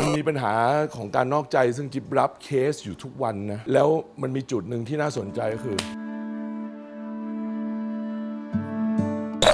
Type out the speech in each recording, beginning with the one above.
มันมีปัญหาของการนอกใจซึ่งจิบรับเคสอยู่ทุกวันนะ แล้วมันมีจุดหนึ่งที่น่าสนใจก็คือ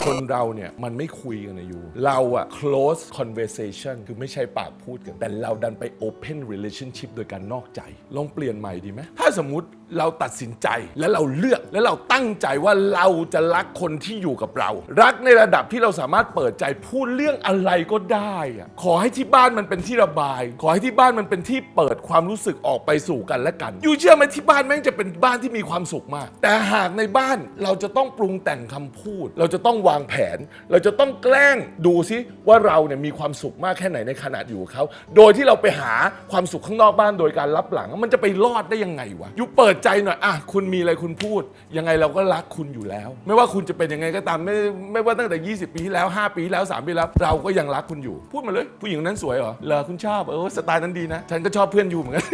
คนเราเนี่ยมันไม่คุยกันนะยูเราอะ close conversation คือไม่ใช่ปากพูดกัน แต่เราดันไป open relationship โดยการนอกใจ ลองเปลี่ยนใหม่ดีไหมถ้าสมมติเราตัดสินใจแล้วเราเลือกแล้วเราตั้งใจว่าเราจะรักคนที่อยู่กับเรา รักในระดับที่เราสามารถเปิดใจพูดเรื่องอะไรก็ได้อะขอให้ที่บ้านมันเป็นที่ระบาย ขอให้ที่บ้านมันเป็นที่เปิดความรู้สึกออกไปสู่กันและกันยูเชื่อไหมที่บ้านแม่งจะเป็นบ้านที่มีความสุขมาก แต่หากในบ้านเราจะต้องปรุงแต่งคำพูด เราจะต้องวางแผน เราจะต้องแกล้งดูซิว่าเราเนี่ยมีความสุขมากแค่ไหนในขณะอยู่กับเขาโดยที่เราไปหาความสุขข้างนอกบ้านโดยการรับหลัง มันจะไปรอดได้ยังไงวะอยู่เปิดใจหน่อยอะคุณมีอะไรคุณพูด ยังไงเราก็รักคุณอยู่แล้ว ไม่ว่าคุณจะเป็นยังไงก็ตามไม่ไม่ว่าตั้งแต่ 20 ปีที่แล้ว 5 ปีที่แล้ว3ปีที่แล้ว เราก็ยังรักคุณอยู่ พูดมาเลยผู้หญิงนั้นสวยเหรอเหรอคุณชอบเออสไตล์นั้นดีนะ ฉันก็ชอบเพื่อนอยู่เหมือนกัน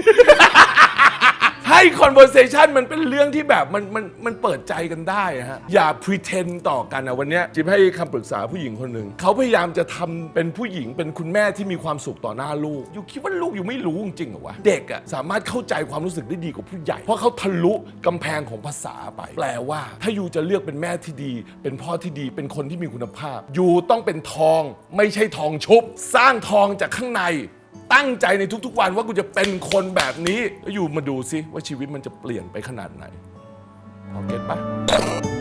conversation มันเป็นเรื่องที่แบบมันมันมันเปิดใจกันได้ฮะอย่า pretend ต่อกันนะวันเนี้ยจิ๊บให้คำปรึกษาผู้หญิงคนหนึ่งเขาพยายามจะทำเป็นผู้หญิงเป็นคุณแม่ที่มีความสุขต่อหน้าลูก อยู่คิดว่าลูกอยู่ไม่รู้จริงๆเหรอวะเด็กอะสามารถเข้าใจความรู้สึกได้ดีกว่าผู้ใหญ่ เพราะเขาทะลุกำแพงของภาษาไป แปลว่า ถ้ายูจะเลือกเป็นแม่ที่ดี เป็นพ่อที่ดีเป็นคนที่มีคุณภาพยูต้องเป็นทอง ไม่ใช่ทองชุบ สร้างทองจากข้างใน ตั้งใจในทุกๆวันว่ากูจะเป็นคนแบบนี้ แล้วอยู่มาดูซิว่าชีวิตมันจะเปลี่ยนไปขนาดไหนพอเก็ตปะ